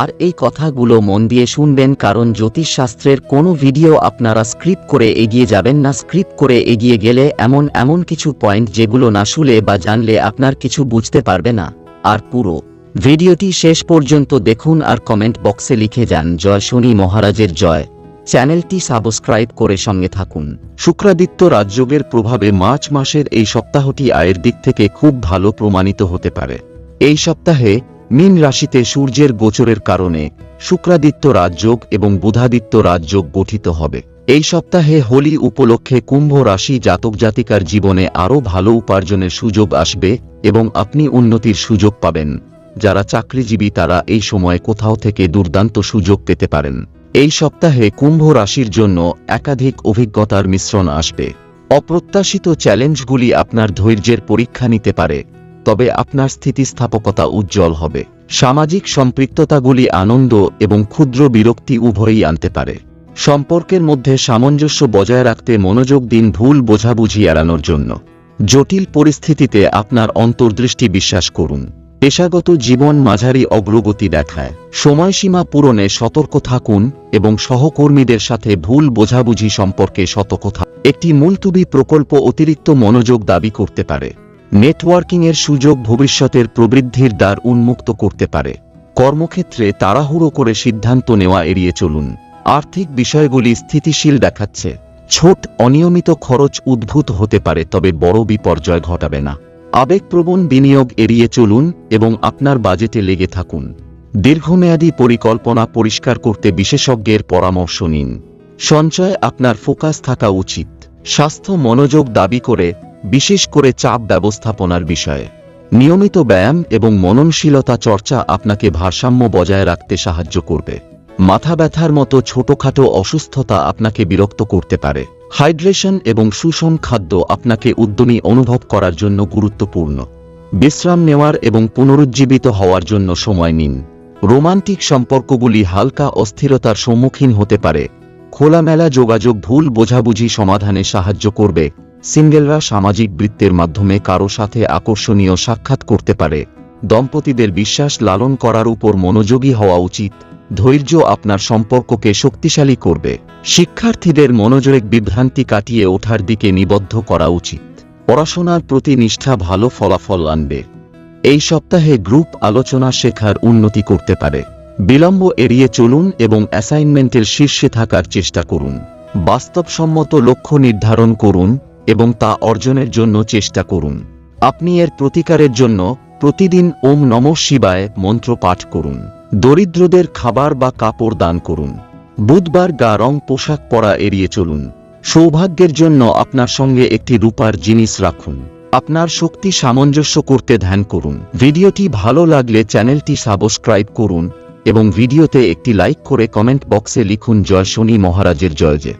আর এই কথাগুলো মন দিয়ে শুনবেন কারণ জ্যোতিষশাস্ত্রের কোনো ভিডিও আপনারা স্ক্রিপ্ট করে এগিয়ে যাবেন না। স্ক্রিপ্ট করে এগিয়ে গেলে এমন এমন কিছু পয়েন্ট যেগুলো না শুলে বা জানলে আপনার কিছু বুঝতে পারবে না। আর পুরো ভিডিওটি শেষ পর্যন্ত দেখুন আর কমেন্ট বক্সে লিখে যান, জয় শনি মহারাজের জয়। চ্যানেলটি সাবস্ক্রাইব করে সঙ্গে থাকুন। শুক্রাদিত্য রাজযোগের প্রভাবে মার্চ মাসের এই সপ্তাহটি আয়ের দিক থেকে খুব ভালো প্রমাণিত হতে পারে। এই সপ্তাহে মীন রাশিতে সূর্যের গোচরের কারণে শুক্রাদিত্য রাজযোগ এবং বুধাদিত্য রাজযোগ গঠিত হবে। এই সপ্তাহে হোলি উপলক্ষে কুম্ভ রাশি জাতক জাতিকার জীবনে আরও ভালো উপার্জনের সুযোগ আসবে এবং আপনি উন্নতির সুযোগ পাবেন। যারা চাকরিজীবী তারা এই সময়ে কোথাও থেকে দুর্দান্ত সুযোগ পেতে পারেন। এই সপ্তাহে কুম্ভ রাশির জন্য একাধিক অভিজ্ঞতার মিশ্রণ আসবে। অপ্রত্যাশিত চ্যালেঞ্জগুলি আপনার ধৈর্যের পরীক্ষা নিতে পারে। তবে আপনার স্থিতিস্থাপকতা উজ্জ্বল হবে। সামাজিক সম্পৃক্ততাগুলি আনন্দ এবং ক্ষুদ্র বিরক্তি উভয়ই আনতে পারে। সম্পর্কের মধ্যে সামঞ্জস্য বজায় রাখতে মনোযোগ দিন ভুল বোঝাবুঝি এড়ানোর জন্য। জটিল পরিস্থিতিতে আপনার অন্তর্দৃষ্টি বিশ্বাস করুন। পেশাগত জীবন মাঝারি অগ্রগতি দেখায়। সময়সীমা পূরণে সতর্ক থাকুন এবং সহকর্মীদের সাথে ভুল বোঝাবুঝি সম্পর্কে সতর্ক থাকুন। একটি মুলতুবি প্রকল্প অতিরিক্ত মনোযোগ দাবি করতে পারে। নেটওয়ার্কিংয়ের সুযোগ ভবিষ্যতের প্রবৃদ্ধির দ্বার উন্মুক্ত করতে পারে। কর্মক্ষেত্রে তাড়াহুড়ো করে সিদ্ধান্ত নেওয়া এড়িয়ে চলুন। আর্থিক বিষয়গুলি স্থিতিশীল দেখাচ্ছে। ছোট অনিয়মিত খরচ উদ্ভূত হতে পারে, তবে বড় বিপর্যয় ঘটাবে না। আবেগপ্রবণ বিনিয়োগ এড়িয়ে চলুন এবং আপনার বাজেটে লেগে থাকুন। দীর্ঘমেয়াদী পরিকল্পনা পরিষ্কার করতে বিশেষজ্ঞের পরামর্শ নিন। সঞ্চয় আপনার ফোকাস থাকা উচিত। স্বাস্থ্য মনোযোগ দাবি করে বিশেষ করে চাপ ব্যবস্থাপনার বিষয়ে। নিয়মিত ব্যায়াম এবং মননশীলতা চর্চা আপনাকে ভারসাম্য বজায় রাখতে সাহায্য করবে। মাথা ব্যথার মতো ছোটখাটো অসুস্থতা আপনাকে বিরক্ত করতে পারে। হাইড্রেশন এবং সুষম খাদ্য আপনাকে উদ্যমী অনুভব করার জন্য গুরুত্বপূর্ণ। বিশ্রাম নেওয়ার এবং পুনরুজ্জীবিত হওয়ার জন্য সময় নিন। রোমান্টিক সম্পর্কগুলি হালকা অস্থিরতার সম্মুখীন হতে পারে। খোলামেলা যোগাযোগ ভুল বোঝাবুঝি সমাধানে সাহায্য করবে। সিঙ্গেলরা সামাজিক বৃত্তের মাধ্যমে কারও সাথে আকর্ষণীয় সাক্ষাৎ করতে পারে। দম্পতিদের বিশ্বাস লালন করার উপর মনোযোগী হওয়া উচিত। ধৈর্য আপনার সম্পর্ককে শক্তিশালী করবে। শিক্ষার্থীদের মনোযোগ বিভ্রান্তি কাটিয়ে ওঠার দিকে নিবদ্ধ করা উচিত। পড়াশোনার প্রতি নিষ্ঠা ভালো ফলাফল আনবে। এই সপ্তাহে গ্রুপ আলোচনা শেখার উন্নতি করতে পারে। বিলম্ব এড়িয়ে চলুন এবং অ্যাসাইনমেন্টের শীর্ষে থাকার চেষ্টা করুন। বাস্তবসম্মত লক্ষ্য নির্ধারণ করুন। এবং তা অর্জনের জন্য চেষ্টা করুন। আপনি এর প্রতিকারের জন্য প্রতিদিন ওম নম শিবায় মন্ত্র পাঠ করুন। দরিদ্রদের খাবার বা কাপড় দান করুন। বুধবার গা রং পোশাক পরা এড়িয়ে চলুন। সৌভাগ্যের জন্য আপনার সঙ্গে একটি রূপার জিনিস রাখুন। আপনার শক্তি সামঞ্জস্য করতে ধ্যান করুন। ভিডিওটি ভালো লাগলে চ্যানেলটি সাবস্ক্রাইব করুন এবং ভিডিওতে একটি লাইক করে কমেন্ট বক্সে লিখুন, জয় শনি মহারাজের জয় যে